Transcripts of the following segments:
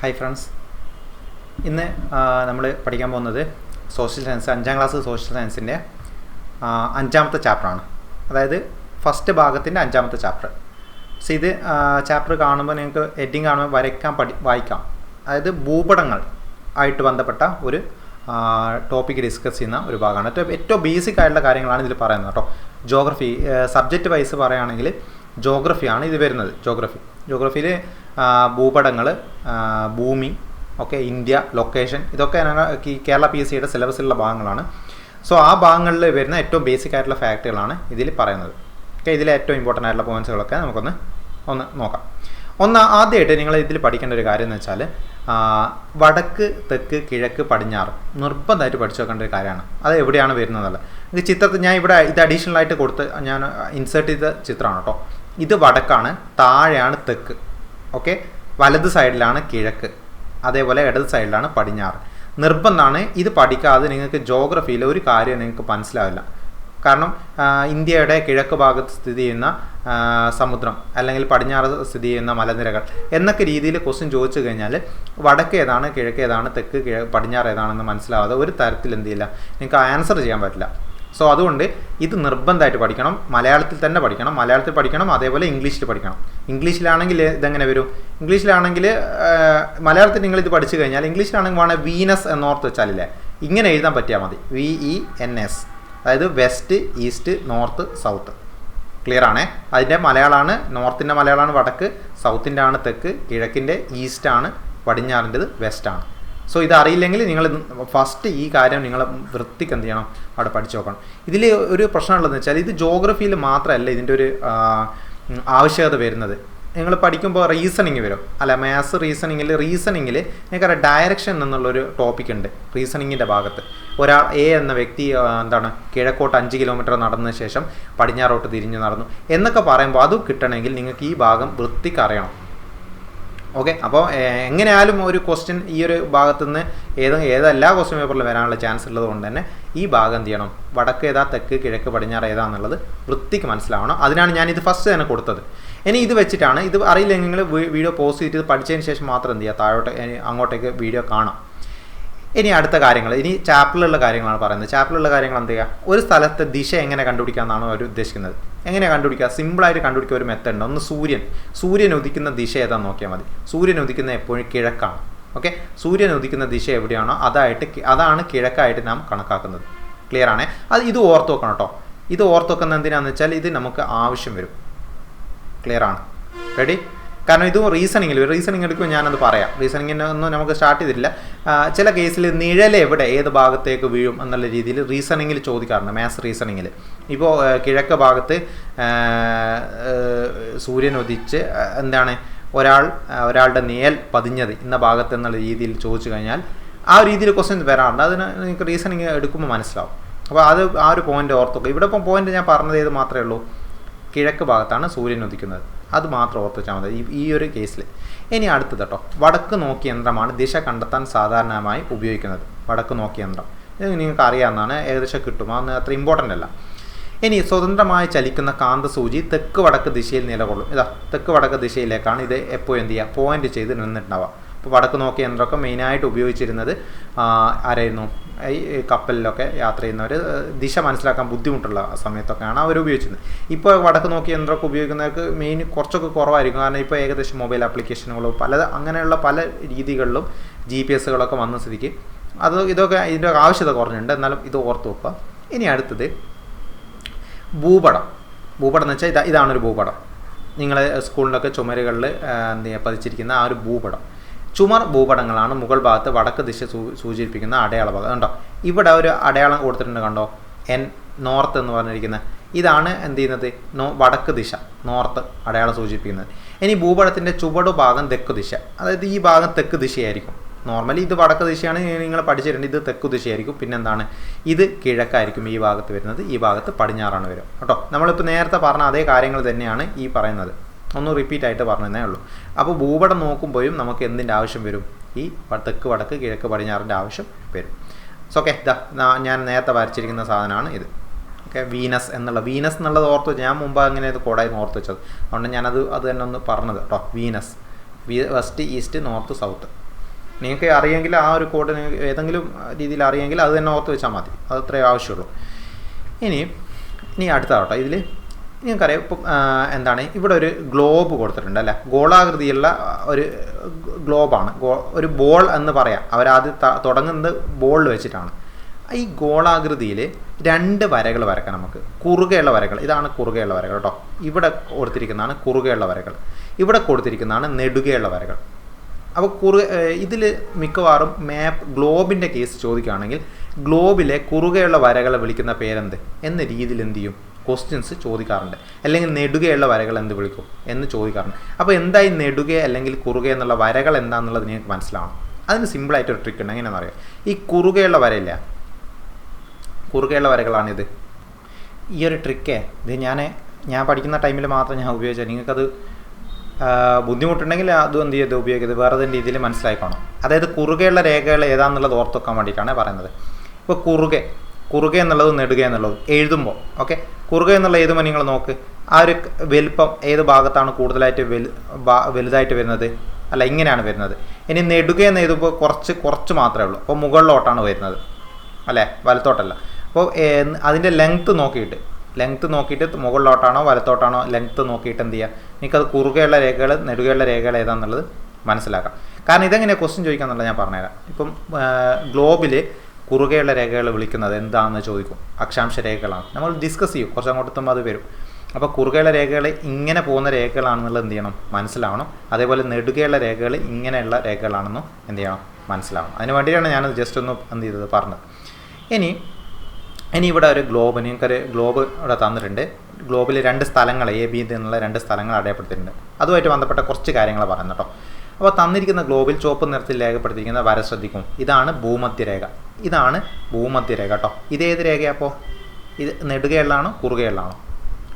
Hi friends ഇന്ന് നമ്മൾ പഠിക്കാൻ പോകുന്നത് സോഷ്യൽ സയൻസ് അഞ്ചാം ക്ലാസ് സോഷ്യൽ സയൻസിന്റെ അഞ്ചാമത്തെ ചാപ്റ്ററാണ് അതായത് ഫസ്റ്റ് ഭാഗത്തിന്റെ അഞ്ചാമത്തെ ചാപ്റ്റർ സോ ഇത് ചാപ്റ്റർ കാണുമ്പോൾ നിങ്ങൾക്ക് ഹെഡിങ് കാണുമ്പോൾ വരയ്ക്കാൻ പഠി വായിക്കാം. അതായത് ഭൂപടങ്ങൾ ആയിട്ട് ബന്ധപ്പെട്ട ഒരു ടോപ്പിക്ക് ഡിസ്കസ് ചെയ്യുന്ന ഒരു ഭാഗമാണ്. ഏറ്റവും ഏറ്റവും ബേസിക് ആയിട്ടുള്ള കാര്യങ്ങളാണ് ഇതിൽ പറയുന്നത് കേട്ടോ. ജോഗ്രഫി സബ്ജക്റ്റ് വൈസ് പറയുകയാണെങ്കിൽ ജോഗ്രഫിയാണ് ഇത് വരുന്നത് ജോഗ്രഫി. ജോഗ്രഫിയിൽ ഭൂപടങ്ങൾ ഭൂമി ഓക്കെ ഇന്ത്യ ലൊക്കേഷൻ ഇതൊക്കെ കേരള പി എസ് സിയുടെ സിലബസിലുള്ള ഭാഗങ്ങളാണ്. സോ ആ ഭാഗങ്ങളിൽ വരുന്ന ഏറ്റവും ബേസിക് ആയിട്ടുള്ള ഫാക്റ്റുകളാണ് ഇതിൽ പറയുന്നത്. ഓക്കെ ഇതിലെ ഏറ്റവും ഇമ്പോർട്ടന്റ് ആയിട്ടുള്ള പോയിന്റ്സുകളൊക്കെ നമുക്കൊന്ന് ഒന്ന് നോക്കാം. ഒന്ന് ആദ്യമായിട്ട് നിങ്ങൾ ഇതിൽ പഠിക്കേണ്ട ഒരു കാര്യം എന്ന് വെച്ചാൽ വടക്ക് തെക്ക് കിഴക്ക് പടിഞ്ഞാറ് നിർബന്ധമായിട്ട് പഠിച്ചു വെക്കേണ്ട ഒരു കാര്യമാണ്. അത് എവിടെയാണ് വരുന്നതല്ല ഇത് ചിത്രത്തിൽ ഞാൻ ഇവിടെ ഇത് അഡീഷണൽ ആയിട്ട് കൊടുത്ത് ഞാൻ ഇൻസേർട്ട് ചെയ്ത ചിത്രമാണ് കേട്ടോ ഇത് വടക്കാണ് താഴെയാണ് തെക്ക്. ഓക്കെ വലത് സൈഡിലാണ് കിഴക്ക്. അതേപോലെ ഇടത് സൈഡിലാണ് പടിഞ്ഞാറ്. നിർബന്ധമാണ് ഇത് പഠിക്കാതെ നിങ്ങൾക്ക് ജോഗ്രഫിയിൽ ഒരു കാര്യം നിങ്ങൾക്ക് മനസ്സിലാവില്ല. കാരണം ഇന്ത്യയുടെ കിഴക്ക് ഭാഗത്ത് സ്ഥിതി ചെയ്യുന്ന സമുദ്രം അല്ലെങ്കിൽ പടിഞ്ഞാറ് സ്ഥിതി ചെയ്യുന്ന മലനിരകൾ എന്നൊക്കെ രീതിയിൽ ക്വസ്റ്റ്യൻ ചോദിച്ചു കഴിഞ്ഞാൽ വടക്ക് ഏതാണ് കിഴക്ക് ഏതാണ് തെക്ക് കിഴ പടിഞ്ഞാറ് ഏതാണെന്ന് മനസ്സിലാവാതെ ഒരു തരത്തിൽ എന്ത് ചെയ്യില്ല. നിങ്ങൾക്ക് ആൻസർ ചെയ്യാൻ പറ്റില്ല. സോ അതുകൊണ്ട് ഇത് നിർബന്ധമായിട്ട് പഠിക്കണം. മലയാളത്തിൽ തന്നെ പഠിക്കണം. മലയാളത്തിൽ പഠിക്കണം അതേപോലെ ഇംഗ്ലീഷിൽ പഠിക്കണം. ഇംഗ്ലീഷിലാണെങ്കിൽ ഇതെങ്ങനെ വരും? ഇംഗ്ലീഷിലാണെങ്കിൽ മലയാളത്തിൽ നിങ്ങൾ ഇത് പഠിച്ചു കഴിഞ്ഞാൽ ഇംഗ്ലീഷിലാണെങ്കിൽ വേണേൽ വീനസ് എന്നോർത്ത് വെച്ചാലില്ലേ? ഇങ്ങനെ എഴുതാൻ പറ്റിയാൽ മതി. വി ഇ എൻ എസ് അതായത് west east north south. Clear ആണേ? അതിന്റെ മലയാളമാണ് നോർത്തിന്റെ മലയാളമാണ് വടക്ക് സൗത്തിന്റെ ആണ് തെക്ക് കിഴക്കിന്റെ ഈസ്റ്റാണ് പടിഞ്ഞാറിന്റെത് വെസ്റ്റാണ്. സോ ഇത് അറിയില്ലെങ്കിൽ നിങ്ങൾ ഫസ്റ്റ് ഈ കാര്യം നിങ്ങൾ വൃത്തിക്ക് എന്ത് ചെയ്യണം? അവിടെ പഠിച്ചു നോക്കണം. ഇതിൽ ഒരു പ്രശ്നമുള്ളതെന്ന് വെച്ചാൽ ഇത് ജോഗ്രഫിയിൽ മാത്രമല്ല ഇതിന്റെ ഒരു ആവശ്യകത വരുന്നത്. നിങ്ങൾ പഠിക്കുമ്പോൾ റീസണിങ് വരും. അല്ല മാത്സ് റീസണിങ്ങിൽ റീസണിങ്ങിൽ നിങ്ങൾക്ക് ഡയറക്ഷൻ എന്നുള്ളൊരു ടോപ്പിക് ഉണ്ട്. റീസണിങ്ങിന്റെ ഭാഗത്ത്. ഒരാൾ എ എന്ന വ്യക്തി എന്താണ് കിഴക്കോട്ട് അഞ്ച് കിലോമീറ്റർ നടന്ന ശേഷം പടിഞ്ഞാറോട്ട് തിരിഞ്ഞു നടന്നു. എന്നൊക്കെ പറയുമ്പോൾ അതും കിട്ടണമെങ്കിൽ നിങ്ങൾക്ക് ഈ ഭാഗം വൃത്തിക്ക് അറിയണം. ഓക്കെ അപ്പോൾ എങ്ങനെയാലും ഒരു ക്വസ്റ്റ്യൻ ഈ ഒരു ഭാഗത്തു നിന്ന് ഏത് ഏതെല്ലാ ക്വസ്റ്റ്യൻ പേപ്പറിലും വരാനുള്ള ചാൻസ് ഉള്ളത് കൊണ്ട് തന്നെ ഈ ഭാഗം എന്ത് ചെയ്യണം? വടക്ക് ഏതാ തെക്ക് കിഴക്ക് പടിഞ്ഞാറ് ഏതാന്നുള്ളത് വൃത്തിക്ക് മനസ്സിലാവണം. അതിനാണ് ഞാൻ ഇത് ഫസ്റ്റ് തന്നെ കൊടുത്തത്. ഇനി ഇത് വെച്ചിട്ടാണ് ഇത് അറിയില്ലെങ്കിൽ നിങ്ങൾ വീഡിയോ പോസ്റ്റ് ചെയ്തിട്ട് പഠിച്ചതിന് ശേഷം മാത്രം എന്ത് ചെയ്യുക? താഴോട്ട് അങ്ങോട്ടേക്ക് വീഡിയോ കാണാം. ഇനി അടുത്ത കാര്യങ്ങൾ ഇനി ചാപ്പിലുള്ള കാര്യങ്ങളാണ് പറയുന്നത്. ചാപ്പിലുള്ള കാര്യങ്ങൾ എന്ത് ചെയ്യുക? ഒരു സ്ഥലത്തെ ദിശ എങ്ങനെ കണ്ടുപിടിക്കാമെന്നാണ് അവർ ഉദ്ദേശിക്കുന്നത്. എങ്ങനെ കണ്ടുപിടിക്കുക? സിമ്പിളായിട്ട് കണ്ടുപിടിക്കുക. ഒരു മെത്തേഡ് ഉണ്ട്. ഒന്ന് സൂര്യൻ. സൂര്യൻ ഉദിക്കുന്ന ദിശ ഏതാന്ന് നോക്കിയാൽ മതി. സൂര്യൻ ഉദിക്കുന്ന എപ്പോഴും കിഴക്കാണ്. ഓക്കെ സൂര്യൻ ഉദിക്കുന്ന ദിശ എവിടെയാണോ അതായിട്ട് അതാണ് കിഴക്കായിട്ട് നാം കണക്കാക്കുന്നത്. ക്ലിയർ ആണേ? അത് ഇത് ഓർത്ത് വെക്കണം കേട്ടോ ഇത് ഓർത്ത് വെക്കുന്ന എന്തിനാണെന്ന് വെച്ചാൽ ഇത് നമുക്ക് ആവശ്യം വരും. ക്ലിയർ ആണ്. റെഡി കാരണം ഇത് റീസണിങ്ങിൽ ഒരു റീസണിങ് എടുക്കുമ്പോൾ ഞാനത് പറയാം. റീസണിങ്ങിന് ഒന്നും നമുക്ക് സ്റ്റാർട്ട് ചെയ്തിട്ടില്ല. ചില കേസിൽ നിഴൽ എവിടെ ഏത് ഭാഗത്തേക്ക് വീഴും എന്നുള്ള രീതിയിൽ റീസണിങ്ങിൽ ചോദിക്കാറുണ്ട് മാത്സ് റീസണിങ്ങിൽ ഇപ്പോൾ കിഴക്ക് ഭാഗത്ത് സൂര്യൻ ഉദിച്ച് എന്താണ് ഒരാൾ ഒരാളുടെ നേൽ പതിഞ്ഞത് ഇന്ന ഭാഗത്ത് എന്നുള്ള രീതിയിൽ ചോദിച്ചു കഴിഞ്ഞാൽ ആ രീതിയിൽ ക്വസ്റ്റ്യൻ വരാറുണ്ട്. അതിന് നിങ്ങൾക്ക് റീസണിങ് എടുക്കുമ്പോൾ മനസ്സിലാവും. അപ്പോൾ അത് ആ ഒരു പോയിന്റ് ഓർത്തൊക്കെ ഇവിടെ ഇപ്പം പോയിന്റ് ഞാൻ പറഞ്ഞത് ഏത് മാത്രമേ ഉള്ളൂ? കിഴക്ക് ഭാഗത്താണ് സൂര്യൻ ഉദിക്കുന്നത്. അത് മാത്രം ഓർത്തുവെച്ചാൽ മതി. ഈ ഒരു കേസിൽ ഇനി അടുത്തത് കേട്ടോ വടക്ക് നോക്കി യന്ത്രമാണ് ദിശ കണ്ടെത്താൻ സാധാരണമായി ഉപയോഗിക്കുന്നത്. വടക്ക് നോക്കി യന്ത്രം. ഇത് നിങ്ങൾക്ക് അറിയാവുന്നതാണ്. ഏകദേശം കിട്ടും. അതൊന്നും അത്ര ഇമ്പോർട്ടന്റ് അല്ല. ഇനി സ്വതന്ത്രമായി ചലിക്കുന്ന കാന്തസൂചി തെക്ക് വടക്ക് ദിശയിൽ നിലകൊള്ളും. ഇതാ തെക്ക് വടക്ക് ദിശയിലേക്കാണ് ഇത് എപ്പോഴും എന്ത് ചെയ്യുക പോയിന്റ് ചെയ്ത് നിന്നിട്ടുണ്ടാവുക. ഇപ്പോൾ വടക്ക് നോക്കിയ യന്ത്രമൊക്കെ മെയിനായിട്ട് ഉപയോഗിച്ചിരുന്നത് ആരായിരുന്നു? ഈ കപ്പലിലൊക്കെ യാത്ര ചെയ്യുന്നവർ ദിശ മനസ്സിലാക്കാൻ ബുദ്ധിമുട്ടുള്ള സമയത്തൊക്കെയാണ് അവർ ഉപയോഗിച്ചിരുന്നത്. ഇപ്പോൾ വടക്ക് നോക്കി യന്ത്രമൊക്കെ ഉപയോഗിക്കുന്നവർക്ക് മെയിൻ കുറച്ചൊക്കെ കുറവായിരിക്കും. കാരണം ഇപ്പോൾ ഏകദേശം മൊബൈൽ ആപ്ലിക്കേഷനുകളും പല അങ്ങനെയുള്ള പല രീതികളിലും ജി പി എസുകളൊക്കെ വന്ന സ്ഥിതിക്ക് അത് ഇതൊക്കെ ഇതിന്റെ ആവശ്യത കുറഞ്ഞിട്ടുണ്ട്. എന്നാലും ഇത് ഓർത്ത് വെക്കുക. ഇനി അടുത്തത് ഭൂപടം. ഭൂപടം എന്ന് വെച്ചാൽ ഇതാ ഇതാണൊരു ഭൂപടം. നിങ്ങളെ സ്കൂളിലൊക്കെ ചുമരുകളിൽ എന്ത് പതിച്ചിരിക്കുന്ന ആ ഒരു ഭൂപടം. ചുമർ ഭൂപടങ്ങളാണ് മുകൾ ഭാഗത്ത് വടക്ക് ദിശ സൂചിപ്പിക്കുന്ന അടയാള ഭാഗം കണ്ടോ? ഇവിടെ ഒരു അടയാളം കൊടുത്തിട്ടുണ്ട് കണ്ടോ? എൻ നോർത്ത് എന്ന് പറഞ്ഞിരിക്കുന്നത്. ഇതാണ് എന്ത് ചെയ്യുന്നത്? നോ വടക്ക് ദിശ നോർത്ത് അടയാളം സൂചിപ്പിക്കുന്നത്. ഇനി ഭൂപടത്തിന്റെ ചുവടു ഭാഗം തെക്ക് ദിശ. അതായത് ഈ ഭാഗം തെക്ക് ദിശയായിരിക്കും. നോർമലി ഇത് വടക്ക് ദിശയാണ് നിങ്ങൾ പഠിച്ചിട്ടുണ്ട് ഇത് തെക്കു ദിശയായിരിക്കും. പിന്നെന്താണ്? ഇത് കിഴക്കായിരിക്കും ഈ ഭാഗത്ത് വരുന്നത്. ഈ ഭാഗത്ത് പടിഞ്ഞാറാണ് വരും കേട്ടോ? നമ്മളിപ്പോൾ നേരത്തെ പറഞ്ഞ അതേ കാര്യങ്ങൾ തന്നെയാണ് ഈ പറയുന്നത്. ഒന്ന് റിപ്പീറ്റ് ആയിട്ട് പറഞ്ഞതേ ഉള്ളൂ. അപ്പോൾ ഭൂപടം നോക്കുമ്പോഴും നമുക്ക് എന്തിന്റെ ആവശ്യം വരും? ഈ തെക്ക് വടക്ക് കിഴക്ക് പടിഞ്ഞാറിന്റെ ആവശ്യം വരും. സോ ഓക്കെ ദാ ഞാൻ നേരത്തെ വരച്ചിരിക്കുന്ന സാധനമാണ് ഇത്. ഓക്കെ വീനസ് എന്നുള്ള വീനസ് എന്നുള്ളത് ഓർത്ത് ഞാൻ മുമ്പ് അങ്ങനെ ഇത് കോടായി ഓർത്ത് വെച്ചത്. അതുകൊണ്ട് ഞാനത് അത് തന്നെ ഒന്ന് പറഞ്ഞത് കേട്ടോ Venus west east north south നിങ്ങൾക്ക് അറിയെങ്കിൽ ആ ഒരു കോഡ് നിങ്ങൾക്ക് ഏതെങ്കിലും രീതിയിൽ അറിയെങ്കിൽ അത് തന്നെ ഓർത്ത് വെച്ചാൽ മതി. അത് അത്രേ ആവശ്യമുള്ളൂ. ഇനി ഇനി അടുത്ത കേട്ടോ ഇതിൽ നിങ്ങൾക്കറിയാം ഇപ്പം എന്താണ് ഇവിടെ ഒരു ഗ്ലോബ് കൊടുത്തിട്ടുണ്ട് അല്ലേ? ഗോളാകൃതിയുള്ള ഒരു ഗ്ലോബാണ് ഗോ ഒരു ബോൾ എന്ന് പറയാം. അവരാദ്യം തുടങ്ങുന്നത് ബോളിൽ വെച്ചിട്ടാണ്. ഈ ഗോളാകൃതിയിൽ രണ്ട് വരകൾ വരക്കാം നമുക്ക്. കുറുകയുള്ള വരകൾ. ഇതാണ് കുറുകയുള്ള വരകൾ കേട്ടോ. ഇവിടെ കൊടുത്തിരിക്കുന്നതാണ് കുറുകയുള്ള വരകൾ. ഇവിടെ കൊടുത്തിരിക്കുന്നതാണ് നെടുകയുള്ള വരകൾ. അപ്പോൾ കുറു ഇതിൽ മിക്കവാറും മാപ്പ് ഗ്ലോബിന്റെ കേസ് ചോദിക്കുകയാണെങ്കിൽ ഗ്ലോബിലെ കുറുകയുള്ള വരകളെ വിളിക്കുന്ന പേരെന്ത്? എന്ന രീതിയിൽ എന്ത് ചെയ്യും? ക്വസ്റ്റ്യൻസ് ചോദിക്കാറുണ്ട്. അല്ലെങ്കിൽ നെടുകയുള്ള വരകൾ എന്ത് വിളിക്കും എന്ന് ചോദിക്കാറുണ്ട്. അപ്പോൾ എന്തായി നെടുക അല്ലെങ്കിൽ കുറുക എന്നുള്ള വരകൾ എന്താണെന്നുള്ളത് നിങ്ങൾക്ക് മനസ്സിലാവണം. അതിന് സിമ്പിളായിട്ട് ഒരു ട്രിക്ക് ഉണ്ട്. എങ്ങനെയാണെന്ന് അറിയാം? ഈ കുറുകയുള്ള വരയില്ല? കുറുകയുള്ള വരകളാണിത്. ഈ ഒരു ട്രിക്ക് ഇത് ഞാൻ ഞാൻ പഠിക്കുന്ന ടൈമിൽ മാത്രം ഞാൻ ഉപയോഗിച്ചത്. നിങ്ങൾക്കത് ബുദ്ധിമുട്ടുണ്ടെങ്കിൽ അതും എന്ത് ചെയ്ത് ഉപയോഗിക്കുന്നത് വേറെ രീതിയിൽ മനസ്സിലാക്കണം അതായത് കുറുകയുള്ള രേഖകൾ ഏതാണെന്നുള്ളത് ഓർത്ത് വെക്കാൻ വേണ്ടിയിട്ടാണ് പറയുന്നത്. ഇപ്പോൾ കുറുകെ കുറുകെ എന്നുള്ളത് നെടുക എന്നുള്ളത് എഴുതുമ്പോൾ ഓക്കെ കുറുക എന്നുള്ള ഏതുമ്പോൾ നിങ്ങൾ നോക്ക്. ആ ഒരു വലിപ്പം ഏത് ഭാഗത്താണ് കൂടുതലായിട്ട് വലു വലുതായിട്ട് വരുന്നത്? അല്ല ഇങ്ങനെയാണ് വരുന്നത്. ഇനി നെടുക എന്ന് എഴുതുമ്പോൾ കുറച്ച് കുറച്ച് മാത്രമേ ഉള്ളൂ. അപ്പോൾ മുകളിലോട്ടാണ് വരുന്നത്. അല്ലേ? വലത്തോട്ടല്ല. അപ്പോൾ അതിന്റെ ലെങ്ത്ത് നോക്കിയിട്ട് ലെങ്ത്ത് നോക്കിയിട്ട് മുകളിലോട്ടാണോ വലത്തോട്ടാണോ ലെങ്ത്ത് നോക്കിയിട്ട് എന്ത് ചെയ്യുക? നിങ്ങൾക്കത് കുറുകയുള്ള രേഖകൾ നെടുകയുള്ള രേഖകൾ ഏതാണെന്നുള്ളത് മനസ്സിലാക്കാം. കാരണം ഇതെങ്ങനെയാണ് ക്വസ്റ്റ്യൻ ചോദിക്കാന്നുള്ളത് ഞാൻ പറഞ്ഞുതരാം. ഇപ്പം ഗ്ലോബിൽ കുറുകയുള്ള രേഖകൾ വിളിക്കുന്നത് എന്താണെന്ന് ചോദിക്കും. അക്ഷാംശ രേഖകളാണ്. നമ്മൾ ഡിസ്കസ് ചെയ്യും. കുറച്ച് അങ്ങോട്ട് എത്തുമ്പോൾ അത് വരും. അപ്പോൾ കുറുകെയുള്ള രേഖകൾ ഇങ്ങനെ പോകുന്ന രേഖകളാണെന്നുള്ളത് എന്ത് ചെയ്യണം? മനസ്സിലാവണം. അതേപോലെ നെടുകയുള്ള രേഖകൾ ഇങ്ങനെയുള്ള രേഖകളാണെന്നും എന്ത് ചെയ്യണം? മനസ്സിലാവണം. അതിന് വേണ്ടിയിട്ടാണ് ഞാനത് ജസ്റ്റ് ഒന്ന് എന്ത് ചെയ്തത് പറഞ്ഞത്. ഇനി ഇനി ഇവിടെ ഒരു ഗ്ലോബ് നിങ്ങൾക്കൊരു ഗ്ലോബ് ഇവിടെ തന്നിട്ടുണ്ട്. ഗ്ലോബിൽ രണ്ട് സ്ഥലങ്ങൾ എ ബി എന്നുള്ള രണ്ട് സ്ഥലങ്ങൾ അടയപ്പെടുത്തിയിട്ടുണ്ട് അതുമായിട്ട് ബന്ധപ്പെട്ട കുറച്ച് കാര്യങ്ങൾ പറയുന്നത് കേട്ടോ അപ്പോൾ തന്നിരിക്കുന്ന ഗ്ലോബിൽ ചുവപ്പ് നിറത്തിൽ രേഖപ്പെടുത്തിയിരിക്കുന്ന വര ശ്രദ്ധിക്കും. ഇതാണ് ഭൂമധ്യരേഖ. ഇതാണ് ഭൂമധ്യരേഖ കേട്ടോ. ഇതേത് രേഖയാണ് അപ്പോൾ? ഇത് നെടുകയുള്ളതാണോ കുറുകയുള്ളതാണോ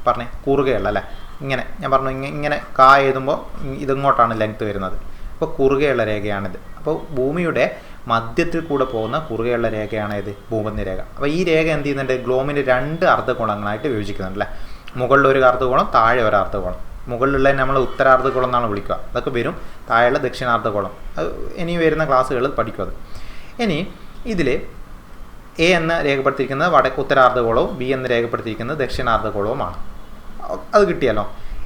പറഞ്ഞേ കുറുകയുള്ള അല്ലേ? ഇങ്ങനെ ഞാൻ പറഞ്ഞു ഇങ്ങനെ കാ എഴുതുമ്പോൾ ഇതിങ്ങോട്ടാണ് ലെങ്ത് വരുന്നത്. അപ്പോൾ കുറുകയുള്ള രേഖയാണിത്. അപ്പോൾ ഭൂമിയുടെ മധ്യത്തിൽ കൂടെ പോകുന്ന കുറുകയുള്ള രേഖയാണ് ഇത് ഭൂമധ്യരേഖ. അപ്പോൾ ഈ രേഖ എന്ത് ചെയ്യുന്നുണ്ട്? ഗ്ലോമിന്റെ രണ്ട് അർദ്ധകോണങ്ങളായിട്ട് വിഭജിക്കുന്നുണ്ട് അല്ലേ? മുകളിൽ ഒരു അർദ്ധകോണം താഴെ ഒരു അർദ്ധകോണം മുകളിലുള്ള നമ്മൾ ഉത്തരാർദ്ധഗോളം എന്നാണ് വിളിക്കുക. അതൊക്കെ വരും. താഴെയുള്ള ദക്ഷിണാർദ്ധഗോളം. അത് ഇനി വരുന്ന ക്ലാസ്സുകളിൽ പഠിക്കും അത്. ഇനി ഇതിൽ എ എന്ന് രേഖപ്പെടുത്തിയിരിക്കുന്നത് വടക്ക് ഉത്തരാർദ്ധഗോളവും ബി എന്ന് രേഖപ്പെടുത്തിയിരിക്കുന്നത് ദക്ഷിണാർദ്ധഗോളവുമാണ്. അത് കിട്ടിയല്ലോ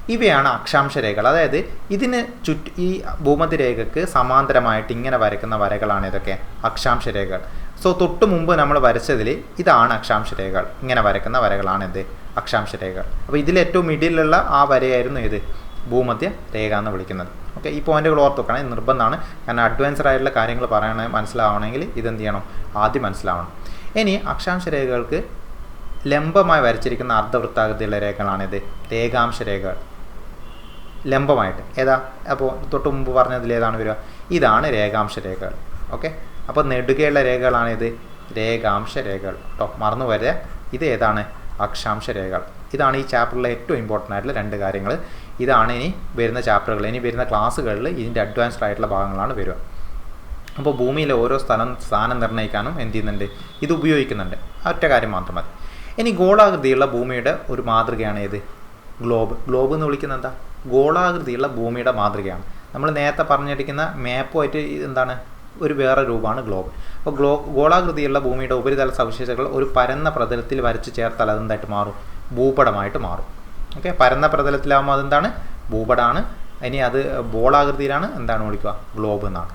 ഇവയാണ് അക്ഷാംശ രേഖകൾ. അതായത് ഇതിന് ചുറ്റ് ഈ ഭൂമധ്യരേഖക്ക് സമാന്തരമായിട്ട് ഇങ്ങനെ വരയ്ക്കുന്ന വരകളാണ് ഇതൊക്കെ അക്ഷാംശ രേഖകൾ. സോ തൊട്ട് മുമ്പ് നമ്മൾ വരച്ചതിൽ ഇതാണ് അക്ഷാംശ രേഖകൾ. ഇങ്ങനെ വരയ്ക്കുന്ന വരകളാണ് അക്ഷാംശ രേഖകൾ അപ്പോൾ ഇതിൽ ഏറ്റവും മിഡിലുള്ള ആ വരയായിരുന്നു ഇത് ഭൂമധ്യ രേഖ എന്ന് വിളിക്കുന്നത്. ഓക്കെ ഈ പോയിന്റുകൾ ഓർത്ത് വെക്കണം. ഇത് നിർബന്ധമാണ്. കാരണം അഡ്വാൻസ്ഡ് ആയിട്ടുള്ള കാര്യങ്ങൾ പറയണ മനസ്സിലാവണമെങ്കിൽ ഇതെന്ത് ചെയ്യണം? ആദ്യം മനസ്സിലാവണം. ഇനി അക്ഷാംശ രേഖകൾക്ക് ലംബമായി വരച്ചിരിക്കുന്ന അർദ്ധവൃത്താകൃതിയുള്ള രേഖകളാണിത് രേഖാംശ രേഖകൾ ലംബമായിട്ട്. ഏതാ? അപ്പോൾ തൊട്ട് മുമ്പ് പറഞ്ഞതിൽ ഏതാണ് വരിക? ഇതാണ് രേഖാംശ രേഖകൾ ഓക്കെ അപ്പോൾ നെടുകയുള്ള രേഖകളാണിത് രേഖാംശ രേഖകൾ കേട്ടോ മറന്നു വരിക ഇത് ഏതാണ്? അക്ഷാംശ രേഖകൾ ഇതാണ് ഈ ചാപ്റ്ററിലെ ഏറ്റവും ഇമ്പോർട്ടന്റ് ആയിട്ടുള്ള രണ്ട് കാര്യങ്ങൾ. ഇതാണ് ഇനി വരുന്ന ചാപ്റ്ററുകൾ ഇനി വരുന്ന ക്ലാസ്സുകളിൽ ഇതിന്റെ അഡ്വാൻസ്ഡ് ആയിട്ടുള്ള ഭാഗങ്ങളാണ് വരിക. അപ്പോൾ ഭൂമിയിലെ ഓരോ സ്ഥലം സ്ഥാനം നിർണയിക്കാനും എന്ത് ചെയ്യുന്നുണ്ട്? ഇത് ഉപയോഗിക്കുന്നുണ്ട്. ഒറ്റ കാര്യം മാത്രം മതി. ഇനി ഗോളാകൃതിയുള്ള ഭൂമിയുടെ ഒരു മാതൃകയാണ് ഏത്? ഗ്ലോബ് ഗ്ലോബ് എന്ന് വിളിക്കുന്നത് എന്താ? ഗോളാകൃതിയുള്ള ഭൂമിയുടെ മാതൃകയാണ്. നമ്മൾ നേരത്തെ പറഞ്ഞിരിക്കുന്ന മാപ്പുമായിട്ട് എന്താണ്? ഒരു വേറെ രൂപമാണ് ഗ്ലോബ് അപ്പോൾ ഗ്ലോ ഗോളാകൃതിയുള്ള ഭൂമിയുടെ ഉപരിതല സവിശേഷതകൾ ഒരു പരന്ന പ്രതലത്തിൽ വരച്ച് ചേർത്താൽ അതെന്തായിട്ട് മാറും? ഭൂപടമായിട്ട് മാറും. ഓക്കെ പരന്ന പ്രതലത്തിലാകുമ്പോൾ അതെന്താണ്? ഭൂപടമാണ് ഇനി അത് ബോളാകൃതിയിലാണ് എന്താണ് വിളിക്കുക? ഗ്ലോബ് എന്നാണ്.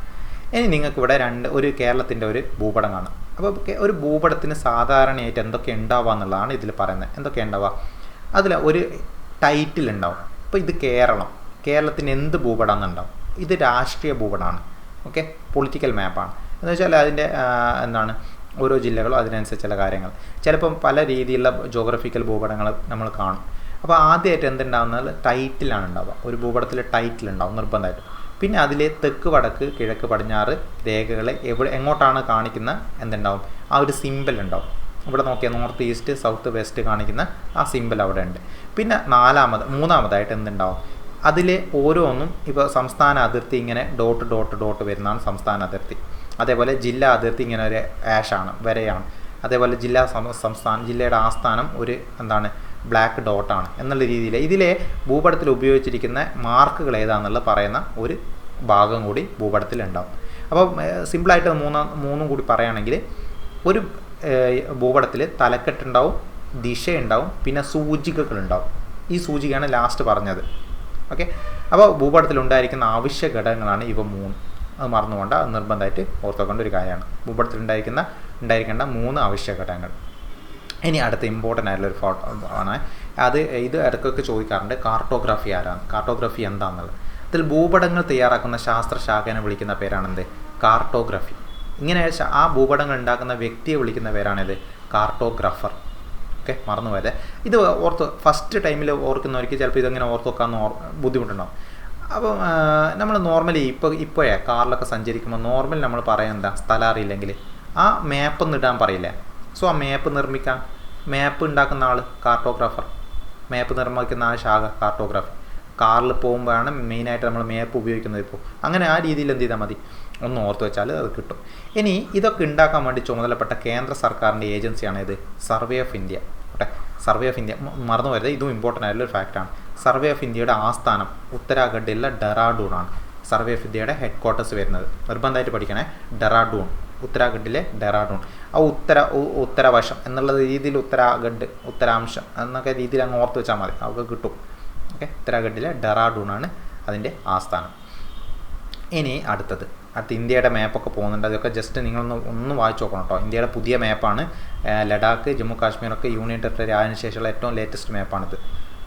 ഇനി നിങ്ങൾക്ക് ഇവിടെ രണ്ട് ഒരു കേരളത്തിന്റെ ഒരു ഭൂപടം കാണാം. അപ്പോൾ ഒരു ഭൂപടത്തിന് സാധാരണയായിട്ട് എന്തൊക്കെ ഉണ്ടാവുക എന്നുള്ളതാണ് ഇതിൽ പറയുന്നത്. എന്തൊക്കെ ഉണ്ടാവുക? അതിൽ ഒരു ടൈറ്റിൽ ഉണ്ടാവും. അപ്പോൾ ഇത് കേരളം. കേരളത്തിന് എന്ത് ഭൂപടം എന്നുണ്ടാവും? ഇത് രാഷ്ട്രീയ ഭൂപടമാണ്. ഓക്കെ? പൊളിറ്റിക്കൽ മാപ്പാണ് എന്ന് വെച്ചാൽ അതിന്റെ എന്താണ് ഓരോ ജില്ലകളും അതിനനുസരിച്ചുള്ള കാര്യങ്ങൾ. ചിലപ്പം പല രീതിയിലുള്ള ജോഗ്രഫിക്കൽ ഭൂപടങ്ങൾ നമ്മൾ കാണും. അപ്പോൾ ആദ്യമായിട്ട് എന്തുണ്ടാവുന്നത് ടൈറ്റിലാണ് ഉണ്ടാവുക. ഒരു ഭൂപടത്തിൽ ടൈറ്റിൽ ഉണ്ടാവും നിർബന്ധമായിട്ടും. പിന്നെ അതിലെ തെക്ക് വടക്ക് കിഴക്ക് പടിഞ്ഞാറ് രേഖകളെ എവിടെ എങ്ങോട്ടാണ് കാണിക്കുന്ന എന്തുണ്ടാവും? ആ ഒരു സിമ്പിൾ ഉണ്ടാവും. ഇവിടെ നോക്കിയാൽ നോർത്ത് ഈസ്റ്റ് സൗത്ത് വെസ്റ്റ് കാണിക്കുന്ന ആ സിമ്പിൾ അവിടെ ഉണ്ട്. പിന്നെ നാലാമത് മൂന്നാമതായിട്ട് എന്തുണ്ടാവും? അതിലെ ഓരോന്നും ഇപ്പോൾ സംസ്ഥാന അതിർത്തി ഇങ്ങനെ ഡോട്ട് ഡോട്ട് ഡോട്ട് വരുന്നതാണ് സംസ്ഥാന അതിർത്തി. അതേപോലെ ജില്ലാ അതിർത്തി ഇങ്ങനെ ഒരു ആഷാണ് വരെയാണ്. അതേപോലെ ജില്ലാ സംസ്ഥാനം ജില്ലയുടെ ആസ്ഥാനം ഒരു എന്താണ് ബ്ലാക്ക് ഡോട്ടാണ് എന്നുള്ള രീതിയിൽ ഇതിലെ ഭൂപടത്തിൽ ഉപയോഗിച്ചിരിക്കുന്ന മാർക്കുകൾ ഏതാണെന്നുള്ളത് പറയുന്ന ഒരു ഭാഗം കൂടി ഭൂപടത്തിൽ ഉണ്ടാവും അപ്പോൾ സിമ്പിളായിട്ട് മൂന്നാം മൂന്നും കൂടി പറയുകയാണെങ്കിൽ ഒരു ഭൂപടത്തിൽ തലക്കെട്ടുണ്ടാവും ദിശയുണ്ടാവും പിന്നെ സൂചികകളുണ്ടാവും. ഈ സൂചികയാണ് ലാസ്റ്റ് പറഞ്ഞത്. ഓക്കെ അപ്പോൾ ഭൂപടത്തിൽ ഉണ്ടായിരിക്കുന്ന ആവശ്യ ഘടകങ്ങളാണ് ഇവ മൂന്ന്. അത് മറന്നുകൊണ്ട് അത് നിർബന്ധമായിട്ട് ഓർത്തുകൊണ്ട ഒരു കാര്യമാണ്. ഭൂപടത്തിൽ ഉണ്ടായിരിക്കുന്ന ഉണ്ടായിരിക്കേണ്ട മൂന്ന് ആവശ്യ ഘടകങ്ങൾ ഇനി അടുത്ത ഇമ്പോർട്ടന്റ് ആയിട്ടുള്ള ഒരു ഫോട്ടോ ആണ്. അത് ഇത് ഇടയ്ക്കൊക്കെ ചോദിക്കാറുണ്ട് കാർട്ടോഗ്രാഫി ആരാണ്? കാർട്ടോഗ്രാഫി എന്താണെന്നുള്ളത് അതിൽ ഭൂപടങ്ങൾ തയ്യാറാക്കുന്ന ശാസ്ത്രശാഖനെ വിളിക്കുന്ന പേരാണെന്ത്? കാർട്ടോഗ്രാഫി ഇങ്ങനെ ആ ഭൂപടങ്ങൾ ഉണ്ടാക്കുന്ന വ്യക്തിയെ വിളിക്കുന്ന പേരാണിത് കാർട്ടോഗ്രാഫർ ഓക്കെ മറന്നു പോയത്. ഇത് ഓർത്ത് ഫസ്റ്റ് ടൈമിൽ ഓർക്കുന്നവർക്ക് ചിലപ്പോൾ ഇതെങ്ങനെ ഓർത്ത് ഓർ ബുദ്ധിമുട്ടുണ്ടാവും. അപ്പം നമ്മൾ നോർമലി ഇപ്പോൾ ഇപ്പോഴേ കാറിലൊക്കെ സഞ്ചരിക്കുമ്പോൾ നോർമലി നമ്മൾ പറയാൻ എന്താ? സ്ഥലം അറിയില്ലെങ്കിൽ. ആ മാപ്പ് ഇടാൻ പറയില്ലേ? സോ ആ മാപ്പ് നിർമ്മിക്കാൻ മാപ്പ് ഉണ്ടാക്കുന്ന ആൾ കാർട്ടോഗ്രാഫർ മാപ്പ് നിർമ്മിക്കുന്ന ആ ശാഖ കാർട്ടോഗ്രാഫി കാറിൽ പോകുമ്പോഴാണ് മെയിനായിട്ട് നമ്മൾ മാപ്പ് ഉപയോഗിക്കുന്നത് ഇപ്പോൾ. അങ്ങനെ ആ രീതിയിൽ എന്ത് ചെയ്താൽ മതി? ഒന്ന് ഓർത്ത് വെച്ചാൽ അത് കിട്ടും. ഇനി ഇതൊക്കെ ഉണ്ടാക്കാൻ വേണ്ടി ചുമതലപ്പെട്ട കേന്ദ്ര സർക്കാരിന്റെ ഏജൻസിയാണ് ഇത് സർവേ ഓഫ് ഇന്ത്യ ഓട്ടെ സർവേ ഓഫ് ഇന്ത്യ മറന്നു വരുന്നത് ഇതും ഇമ്പോർട്ടന്റ് ആയിട്ടുള്ള ഒരു ഫാക്റ്റാണ് സർവേ ഓഫ് ഇന്ത്യയുടെ ആസ്ഥാനം ഉത്തരാഖണ്ഡിലെ ഡെറാഡൂണാണ്. സർവേ ഓഫ് ഇന്ത്യയുടെ ഹെഡ് ക്വാർട്ടേഴ്സ് വരുന്നത്. നിർബന്ധമായിട്ട് പഠിക്കണേ. ഡെറാഡൂൺ. ഉത്തരാഖണ്ഡിലെ ഡെറാഡൂൺ. ആ ഉത്തര ഉത്തരവശം എന്നുള്ള രീതിയിൽ ഉത്തരാഖണ്ഡ് ഉത്തരാംശം എന്നൊക്കെ രീതിയിൽ അങ്ങ് ഓർത്ത് വെച്ചാൽ മതി. അവർക്ക് കിട്ടും. ഓക്കെ? ഉത്തരാഖണ്ഡിലെ ഡെറാഡൂണാണ് അതിന്റെ ആസ്ഥാനം. ഇനി അടുത്തത്. അടുത്ത് ഇന്ത്യയുടെ മാപ്പൊക്കെ പോകുന്നുണ്ട്. അതൊക്കെ ജസ്റ്റ് നിങ്ങളൊന്ന് ഒന്ന് വായിച്ചു നോക്കണം കേട്ടോ. ഇന്ത്യയുടെ പുതിയ മാപ്പാണ് ലഡാക്ക് ജമ്മു കാശ്മീരൊക്കെ യൂണിയൻ ടെറിട്ടറി ആയതിനു ശേഷമുള്ള ഏറ്റവും ലേറ്റസ്റ്റ് മാപ്പാണിത്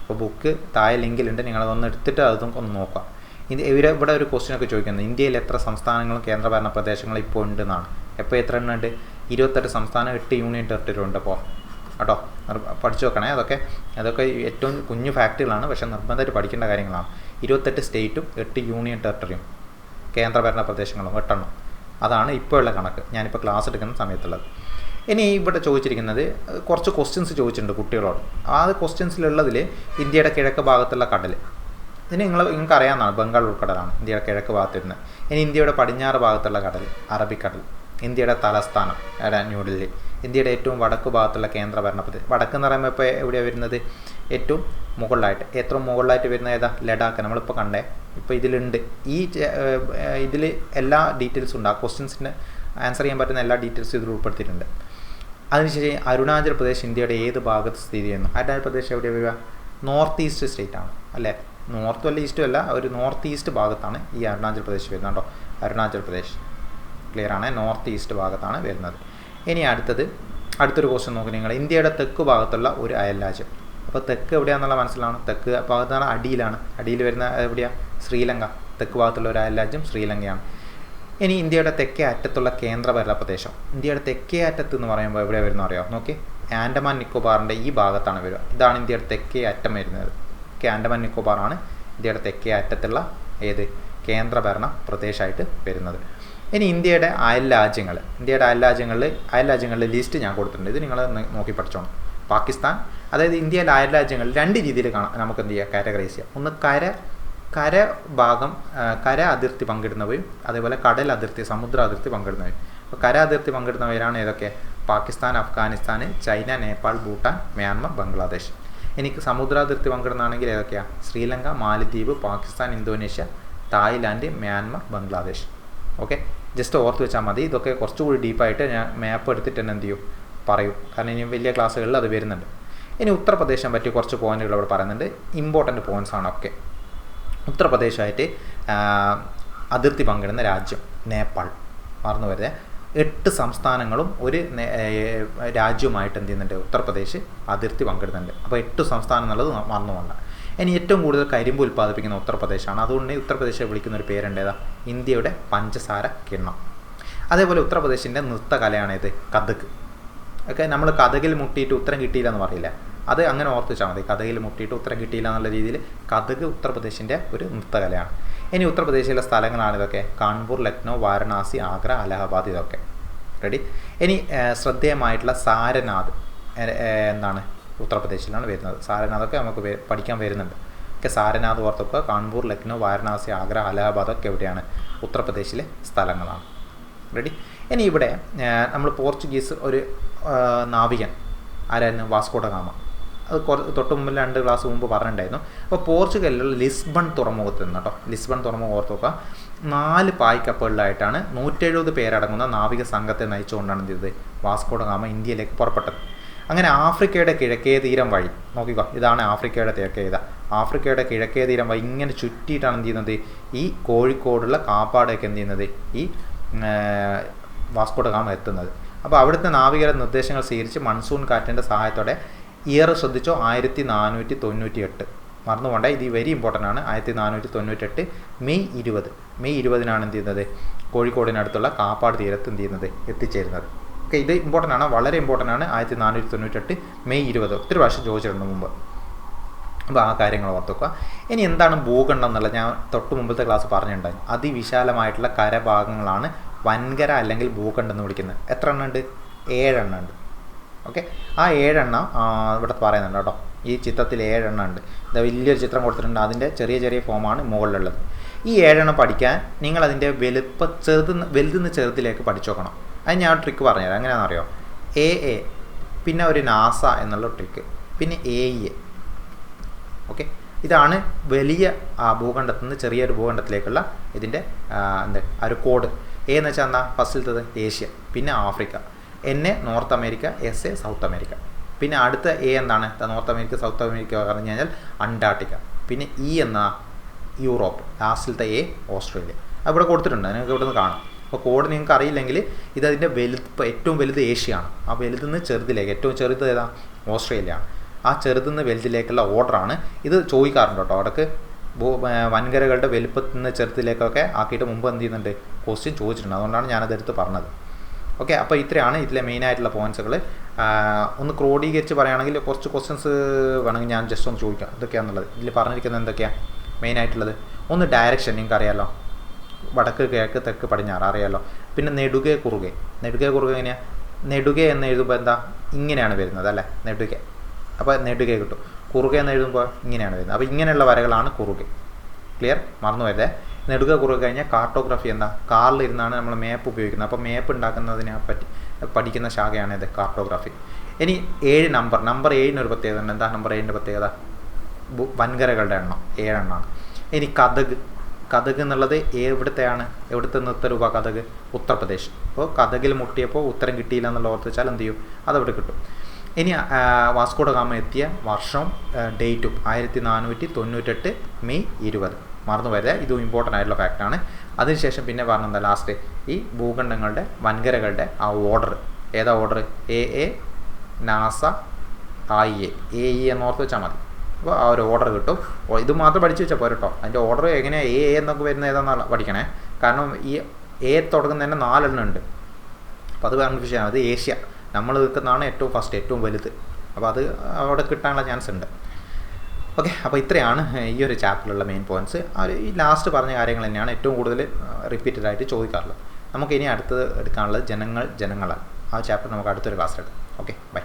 അപ്പോൾ ബുക്ക് താഴെ ലിങ്കിലുണ്ട് നിങ്ങളതൊന്ന് എടുത്തിട്ട് അതും ഒന്ന് നോക്കാം. ഇത് ഇവർ ഇവിടെ ഒരു ക്വസ്റ്റ്യനൊക്കെ ചോദിക്കുന്നത് ഇന്ത്യയിൽ എത്ര സംസ്ഥാനങ്ങളും കേന്ദ്രഭരണ പ്രദേശങ്ങളും ഇപ്പോൾ ഉണ്ടെന്നാണ്. എപ്പോൾ എത്ര എണ്ണം ഉണ്ട്? ഇരുപത്തെട്ട് സംസ്ഥാനം എട്ട് യൂണിയൻ ടെറിട്ടറി ഉണ്ട് അപ്പോൾ കേട്ടോ. പഠിച്ചു വെക്കണേ. അതൊക്കെ അതൊക്കെ ഏറ്റവും കുഞ്ഞു ഫാക്റ്റുകളാണ് പക്ഷേ നിർബന്ധമായിട്ട് പഠിക്കേണ്ട കാര്യങ്ങളാണ്. ഇരുപത്തെട്ട് സ്റ്റേറ്റും എട്ട് യൂണിയൻ ടെറിട്ടറിയും കേന്ദ്രഭരണ പ്രദേശങ്ങളും എട്ടെണ്ണം. അതാണ് ഇപ്പോഴുള്ള കണക്ക്. ഞാനിപ്പോൾ ക്ലാസ് എടുക്കുന്ന സമയത്തുള്ളത്. ഇനി ഇവിടെ ചോദിച്ചിരിക്കുന്നത് കുറച്ച് ക്വസ്റ്റ്യൻസ് ചോദിച്ചിട്ടുണ്ട് കുട്ടികളോട്. ആ ക്വസ്റ്റ്യൻസിലുള്ളതിൽ ഇന്ത്യയുടെ കിഴക്ക് ഭാഗത്തുള്ള കടൽ ഇതിന് നിങ്ങൾ നിങ്ങൾക്ക് അറിയാവുന്നതാണ് ബംഗാൾ ഉൾക്കടലാണ് ഇന്ത്യയുടെ കിഴക്ക് ഭാഗത്ത് വരുന്നത് ഇനി ഇന്ത്യയുടെ പടിഞ്ഞാറ് ഭാഗത്തുള്ള കടൽ അറബിക്കടൽ. ഇന്ത്യയുടെ തലസ്ഥാനം ന്യൂഡൽഹി ഇന്ത്യയുടെ ഏറ്റവും വടക്ക് ഭാഗത്തുള്ള കേന്ദ്രഭരണ പ്രദേശം വടക്ക് എന്ന് പറയുമ്പോൾ ഇപ്പോൾ എവിടെയാണ് വരുന്നത്? ഏറ്റവും മുകളിലായിട്ട്. ഏറ്റവും മുകളിലായിട്ട് വരുന്ന ഏതാ? ലഡാക്ക്. നമ്മളിപ്പോൾ കണ്ടേ. ഇപ്പോൾ ഇതിലുണ്ട്. ഈ ഇതിൽ എല്ലാ ഡീറ്റെയിൽസും ഉണ്ട്. ആ ക്വസ്റ്റ്യൻസിന് ആൻസർ ചെയ്യാൻ പറ്റുന്ന എല്ലാ ഡീറ്റെയിൽസും ഇതിൽ ഉൾപ്പെടുത്തിയിട്ടുണ്ട്. അതിനുശേഷം അരുണാചൽ പ്രദേശ് ഇന്ത്യയുടെ ഏത് ഭാഗത്ത് സ്ഥിതി ചെയ്യുന്നു? അരുണാചൽ പ്രദേശ് എവിടെ വരിക? നോർത്ത് ഈസ്റ്റ് സ്റ്റേറ്റ് ആണ്. അല്ലേ? നോർത്തും അല്ല ഈസ്റ്റും അല്ല ഒരു നോർത്ത് ഈസ്റ്റ് ഭാഗത്താണ് ഈ അരുണാചൽ പ്രദേശ് വരുന്നത് കേട്ടോ അരുണാചൽ പ്രദേശ്. ക്ലിയർ ആണ്? നോർത്ത് ഈസ്റ്റ് ഭാഗത്താണ് വരുന്നത്. ഇനി അടുത്തത് അടുത്തൊരു ക്വസ്റ്റ്യൻ നോക്കി നിങ്ങൾ ഇന്ത്യയുടെ തെക്ക് ഭാഗത്തുള്ള ഒരു അയൽ രാജ്യം അപ്പോൾ തെക്ക് എവിടെയാണെന്നുള്ള മനസ്സിലാണ്. തെക്ക് ഭാഗത്താണ് അടിയിലാണ്. അടിയിൽ വരുന്ന എവിടെയാണ് ശ്രീലങ്ക. തെക്ക് ഭാഗത്തുള്ള ഒരു അയൽ രാജ്യം ശ്രീലങ്കയാണ്. ഇനി ഇന്ത്യയുടെ തെക്കേ അറ്റത്തുള്ള കേന്ദ്രഭരണ പ്രദേശം. ഇന്ത്യയുടെ തെക്കേ അറ്റത്ത് എന്ന് പറയുമ്പോൾ എവിടെ വരുന്ന അറിയാം? നോക്കി. ആൻഡമാൻ നിക്കോബാറിന്റെ ഈ ഭാഗത്താണ് വരിക. ഇതാണ് ഇന്ത്യയുടെ തെക്കേ അറ്റം വരുന്നത്. ഓക്കെ ആൻഡമാൻ നിക്കോബാറാണ് ഇന്ത്യയുടെ തെക്കേ അറ്റത്തുള്ള ഏത്? കേന്ദ്രഭരണ പ്രദേശമായിട്ട് വരുന്നത്. ഇനി ഇന്ത്യയുടെ അയൽ രാജ്യങ്ങൾ ഇന്ത്യയുടെ അയൽ രാജ്യങ്ങളിൽ അയൽ രാജ്യങ്ങളുടെ ലിസ്റ്റ് ഞാൻ കൊടുത്തിട്ടുണ്ട്. ഇത് നിങ്ങൾ നോക്കി പഠിച്ചോണം. പാകിസ്ഥാൻ അതായത് ഇന്ത്യയിലെ അയൽ രാജ്യങ്ങൾ രണ്ട് രീതിയിൽ കാണാം. നമുക്ക് എന്ത് ചെയ്യാം? കാറ്റഗറൈസ് ചെയ്യാം. ഒന്ന് കര കര ഭാഗം കര അതിർത്തി പങ്കിടുന്നവയും അതേപോലെ കടൽ അതിർത്തി സമുദ്ര അതിർത്തി പങ്കിടുന്നവയും. അപ്പോൾ കര അതിർത്തി പങ്കിടുന്നവരാണ് ഏതൊക്കെ? Pakistan Afghanistan China Nepal Bhutan Myanmar Bangladesh. എനിക്ക് സമുദ്രാതിർത്തി പങ്കിടുന്നതാണെങ്കിൽ ഏതൊക്കെയാണ് ശ്രീലങ്ക മാലിദ്വീപ് Pakistan Indonesia Thailand Myanmar Bangladesh. Okay? Just ഓർത്ത് വെച്ചാൽ മതി. ഇതൊക്കെ കുറച്ചുകൂടി ഡീപ്പായിട്ട് ഞാൻ മാപ്പ് എടുത്തിട്ട് തന്നെ എന്ത് ചെയ്യും? പറയും. കാരണം ഇനി വലിയ ക്ലാസ്സുകളിൽ അത് വരുന്നുണ്ട്. ഇനി ഉത്തർപ്രദേശിനെ പറ്റി കുറച്ച് പോയിന്റുകൾ ഇവിടെ പറയുന്നുണ്ട്. ഇമ്പോർട്ടന്റ് പോയിന്റ്സ് ആണ് ഒക്കെ ഉത്തർപ്രദേശമായിട്ട് അതിർത്തി പങ്കിടുന്ന രാജ്യം നേപ്പാൾ. മറന്നു വരുന്നത് എട്ട് സംസ്ഥാനങ്ങളും ഒരു രാജ്യവുമായിട്ട് എന്ത് ചെയ്യുന്നുണ്ട്? ഉത്തർപ്രദേശ് അതിർത്തി പങ്കിടുന്നുണ്ട്. അപ്പോൾ എട്ട് സംസ്ഥാനം എന്നുള്ളത് മറന്നു പോകണ്ട ഇനി ഏറ്റവും കൂടുതൽ കരിമ്പ് ഉൽപ്പാദിപ്പിക്കുന്ന ഉത്തർപ്രദേശാണ്. അതുകൊണ്ട് ഉത്തർപ്രദേശെ വിളിക്കുന്ന ഒരു പേരുണ്ടേതാ ഇന്ത്യയുടെ പഞ്ചസാര കിണ്ണം. അതേപോലെ ഉത്തർപ്രദേശിന്റെ നൃത്തകലയാണ് ഇത് കഥക്. ഒക്കെ നമ്മൾ കഥകിൽ മുട്ടിയിട്ട് ഉത്തരം കിട്ടിയില്ല എന്ന് പറയില്ല? അത് അങ്ങനെ ഓർത്തിച്ചാൽ മതി. കഥകിൽ മുട്ടിയിട്ട് ഉത്തരം കിട്ടിയില്ല എന്നുള്ള രീതിയിൽ കഥക് ഉത്തർപ്രദേശിന്റെ ഒരു നൃത്തകലയാണ്. ഇനി ഉത്തർപ്രദേശിലെ സ്ഥലങ്ങളാണ് ഇതൊക്കെ. കാൺപൂർ ലക്നൗ വാരണാസി ആഗ്ര അലഹബാദ് ഇതൊക്കെ. റെഡി? ഇനി ശ്രദ്ധേയമായിട്ടുള്ള സാരനാഥ്. എന്താണ്? ഉത്തർപ്രദേശിലാണ് വരുന്നത്. സാരനാഥൊക്കെ നമുക്ക് പഠിക്കാൻ വരുന്നുണ്ട്. ഒക്കെ സാരനാഥ് ഓർത്തപ്പ് കാൺപൂർ ലക്നൗ വാരണാസി ആഗ്ര അലഹബാദ് ഒക്കെ എവിടെയാണ്? ഉത്തർപ്രദേശിലെ സ്ഥലങ്ങളാണ്. റെഡി ഇനി ഇവിടെ നമ്മൾ പോർച്ചുഗീസ് ഒരു നാവികൻ. ആരായിരുന്നു? Vasco da Gama. അത് കുറ തൊട്ട് മുമ്പിൽ രണ്ട് ക്ലാസ് മുമ്പ് പറഞ്ഞിട്ടുണ്ടായിരുന്നു. അപ്പോൾ പോർച്ചുഗലിലുള്ള ലിസ്ബൺ തുറമുഖത്ത് നിന്ന് കേട്ടോ. ലിസ്ബൺ തുറമുഖം നോക്കുക. നാല് പായ്ക്കപ്പുകളിലായിട്ടാണ് നൂറ്റെഴുപത് പേരടങ്ങുന്ന നാവിക സംഘത്തെ നയിച്ചുകൊണ്ടാണ് എന്ത് ചെയ്തത്? വാസ്കോഡ ഗാമ ഇന്ത്യയിലേക്ക് പുറപ്പെട്ടത്. അങ്ങനെ ആഫ്രിക്കയുടെ കിഴക്കേ തീരം വഴി നോക്കിക്കോ ഇതാണ് ആഫ്രിക്കയുടെ തേക്കേത ആഫ്രിക്കയുടെ കിഴക്കേ തീരം വഴി ഇങ്ങനെ ചുറ്റിയിട്ടാണ് എന്ത് ചെയ്യുന്നത്? ഈ കോഴിക്കോടുള്ള കാപ്പാടൊക്കെ എന്ത് ചെയ്യുന്നത്? ഈ വാസ്കോഡ കാമ എത്തുന്നത്. അപ്പോൾ അവിടുത്തെ നാവികരുടെ നിർദ്ദേശങ്ങൾ സ്വീകരിച്ച് മൺസൂൺ കാറ്റിന്റെ സഹായത്തോടെ ഇയർ ശ്രദ്ധിച്ചോ ആയിരത്തി നാനൂറ്റി തൊണ്ണൂറ്റി എട്ട് മറന്നുപോണ്ട ഇത് വെരി ഇമ്പോർട്ടന്റ് ആണ്. ആയിരത്തി നാനൂറ്റി തൊണ്ണൂറ്റെട്ട് മെയ് ഇരുപത്. മെയ് ഇരുപതിനാണ് എന്ത് ചെയ്യുന്നത്? കോഴിക്കോടിനടുത്തുള്ള കാപ്പാട് തീരത്ത് എന്ത് ചെയ്യുന്നത്? എത്തിച്ചേരുന്നത്. ഓക്കെ ഇത് ഇമ്പോർട്ടന്റ് ആണ്. വളരെ ഇമ്പോർട്ടന്റ് ആണ്. ആയിരത്തി നാനൂറ്റി തൊണ്ണൂറ്റെട്ട് മെയ് ഇരുപത്. ഒത്തിരി പ്രാവശ്യം ചോദിച്ചിട്ടുണ്ട് മുമ്പ്. അപ്പോൾ ആ കാര്യങ്ങൾ ഓർത്തുക്കുക ഇനി എന്താണ് ഭൂഖണ്ഡം എന്നുള്ളത് ഞാൻ തൊട്ട് മുമ്പത്തെ ക്ലാസ് പറഞ്ഞിട്ടുണ്ടായി അതിവിശാലമായിട്ടുള്ള കരഭാഗങ്ങളാണ് വൻകര അല്ലെങ്കിൽ ഭൂഖണ്ഡം എന്ന് വിളിക്കുന്നത്. എത്ര എണ്ണം ഉണ്ട്? ഏഴെണ്ണം ഉണ്ട്. ഓക്കെ? ആ ഏഴെണ്ണം ഇവിടെ പറയുന്നുണ്ട് കേട്ടോ. ഈ ചിത്രത്തിൽ ഏഴെണ്ണം ഉണ്ട്. ഇത് വലിയൊരു ചിത്രം കൊടുത്തിട്ടുണ്ട്. അതിന്റെ ചെറിയ ചെറിയ ഫോമാണ് മുകളിലുള്ളത്. ഈ ഏഴെണ്ണം പഠിക്കാൻ നിങ്ങൾ അതിന്റെ വലുപ്പ ചെറുത് വലുതെന്ന് ചെറുതിലേക്ക് പഠിച്ചു നോക്കണം അത് ഞാൻ ട്രിക്ക് പറഞ്ഞുതരാം. എങ്ങനെയാണെന്ന് അറിയോ എ എ പിന്നെ ഒരു നാസ എന്നുള്ള ട്രിക്ക് പിന്നെ എ ഇ ഓക്കെ ഇതാണ് വലിയ ഭൂഖണ്ഡത്തിൽ നിന്ന് ചെറിയൊരു ഭൂഖണ്ഡത്തിലേക്കുള്ള ഇതിന്റെ എന്താ ഒരു കോഡ് എ എന്ന് വെച്ചാൽ എന്താ? ഫസ്റ്റിലത്തത് ഏഷ്യ. പിന്നെ Africa. N A north America. S A south America. പിന്നെ അടുത്ത എ എന്താണ്? നോർത്ത് അമേരിക്ക സൗത്ത് അമേരിക്ക പറഞ്ഞു കഴിഞ്ഞാൽ അന്റാർട്ടിക്ക. പിന്നെ ഇ എന്ന? യൂറോപ്പ്. ലാസ്റ്റിലത്തെ എ ഓസ്ട്രേലിയ. അവിടെ കൊടുത്തിട്ടുണ്ട്. നിങ്ങൾക്ക് ഇവിടെ നിന്ന് കാണാം. അപ്പോൾ കോഡ് നിങ്ങൾക്ക് അറിയില്ലെങ്കിൽ ഇത് അതിന്റെ വലുത് ഏറ്റവും വലുത് ഏഷ്യയാണ്. ആ വലുതെന്ന് ചെറുതിലേക്ക് ഏറ്റവും ചെറുത് ഏതാ? ഓസ്ട്രേലിയ. ആ ആ ചെറുതുനിന്ന് വലുതിലേക്കുള്ള ഓർഡറാണ് ഇത് ചോദിക്കാറുണ്ട് കേട്ടോ. അവിടേക്ക് വൻകരകളുടെ വലുപ്പത്തിൽ നിന്ന് ചെറുതിലേക്കൊക്കെ ആക്കിയിട്ട് മുമ്പ് എന്ത് ചെയ്യുന്നുണ്ട്? ക്വസ്റ്റ്യൻ ചോദിച്ചിട്ടുണ്ട്. അതുകൊണ്ടാണ് ഞാനതെടുത്ത് പറഞ്ഞത്. ഓക്കെ അപ്പോൾ ഇത്രയാണ് ഇതിലെ മെയിൻ ആയിട്ടുള്ള പോയിന്റ്സുകൾ ഒന്ന് ക്രോഡീകരിച്ച് പറയുകയാണെങ്കിൽ കുറച്ച് ക്വസ്റ്റ്യൻസ് വേണമെങ്കിൽ ഞാൻ ജസ്റ്റ് ഒന്ന് ചോദിക്കാം. എന്തൊക്കെയാണെന്നുള്ളത് ഇതിൽ പറഞ്ഞിരിക്കുന്നത് എന്തൊക്കെയാണ് മെയിനായിട്ടുള്ളത് ഒന്ന് ഡയറക്ഷൻ നിങ്ങൾക്ക് അറിയാമല്ലോ വടക്ക് കിഴക്ക് തെക്ക് പടിഞ്ഞാറ് അറിയാമല്ലോ പിന്നെ നെടുകെ കുറുകെ. നെടുകെ കുറുകെ എങ്ങനെയാണ് നെടുകെ എന്ന് എഴുതുമ്പോൾ എന്താ? ഇങ്ങനെയാണ് വരുന്നത് അല്ലേ? നെടുകെ. അപ്പോൾ നെടുകെ കിട്ടും. കുറുകെ എന്ന് എഴുതുമ്പോൾ ഇങ്ങനെയാണ് വരുന്നത്. അപ്പോൾ ഇങ്ങനെയുള്ള വരകളാണ് കുറുകെ. ക്ലിയർ മറന്നു വരരുത് നെടുക കുറുകെ കഴിഞ്ഞാൽ കാർട്ടോഗ്രാഫി എന്താ? കാറിലിരുന്നാണ് നമ്മൾ മാപ്പ് ഉപയോഗിക്കുന്നത്. അപ്പോൾ മാപ്പ് ഉണ്ടാക്കുന്നതിനെ പറ്റി പഠിക്കുന്ന ശാഖയാണ് ഇത് കാർട്ടോഗ്രാഫി ഇനി ഏഴ് നമ്പർ നമ്പർ ഏഴിനൊരു പ്രത്യേകത ഉണ്ട്. എന്താ? നമ്പർ ഏഴിന്റെ പ്രത്യേകത? വൻകരകളുടെ എണ്ണം. ഏഴെണ്ണമാണ് ഇനി കഥക്. കഥക് എന്നുള്ളത് എവിടുത്തെയാണ്? എവിടുത്തെ നൃത്തരൂപ കഥക്? ഉത്തർപ്രദേശ്. അപ്പോൾ കഥകിൽ മുട്ടിയപ്പോൾ ഉത്തരം കിട്ടിയില്ല എന്നുള്ള ഓർത്ത് വെച്ചാൽ എന്ത് ചെയ്യും? അതവിടെ കിട്ടും. ഇനി വാസ്കോഡ ഗാമ എത്തിയ വർഷവും ഡേറ്റും ആയിരത്തി നാനൂറ്റി തൊണ്ണൂറ്റെട്ട് മെയ് ഇരുപത്. മറന്നു വരിക ഇതും ഇമ്പോർട്ടന്റ് ആയിട്ടുള്ള ഫാക്റ്റാണ് അതിനുശേഷം പിന്നെ പറഞ്ഞെന്താ ലാസ്റ്റ് ഈ ഭൂഖണ്ഡങ്ങളുടെ വൻകരകളുടെ ആ ഓർഡർ ഏതാ order A A NASA I A A E എന്നോർത്ത് വെച്ചാൽ മതി. അപ്പോൾ ആ ഒരു ഓർഡർ കിട്ടും. ഇത് മാത്രം പഠിച്ചു വെച്ചാൽ പോരട്ടോ അതിന്റെ ഓർഡർ എങ്ങനെയാണ് എ എന്നൊക്കെ വരുന്ന ഏതാണെന്ന് പഠിക്കണേ? കാരണം ഈ എ തുടങ്ങുന്നതന്നെ നാലെണ്ണം ഉണ്ട്. അപ്പോൾ അത് കൺഫ്യൂഷൻ അത് ഏഷ്യ. നമ്മൾ നിൽക്കുന്നതാണ് ഏറ്റവും ഫസ്റ്റ് ഏറ്റവും വലുത്. അപ്പോൾ അത് അവിടെ കിട്ടാനുള്ള ചാൻസ് ഉണ്ട്. ഓക്കെ അപ്പോൾ ഇത്രയാണ് ഈ ഒരു ചാപ്റ്ററിലുള്ള മെയിൻ പോയിന്റ്സ് ഈ ലാസ്റ്റ് പറഞ്ഞ കാര്യങ്ങൾ തന്നെയാണ് ഏറ്റവും കൂടുതൽ റിപ്പീറ്റഡ് ആയിട്ട് ചോദിക്കാറുള്ളത്. നമുക്ക് ഇനി അടുത്തത് എടുക്കാനുള്ളത് ജനങ്ങൾ ജനങ്ങളാണ്. ആ ചാപ്റ്റർ നമുക്ക് അടുത്തൊരു ക്ലാസ് ക്ലാസ്സിലെടുക്കാം ഓക്കെ ബൈ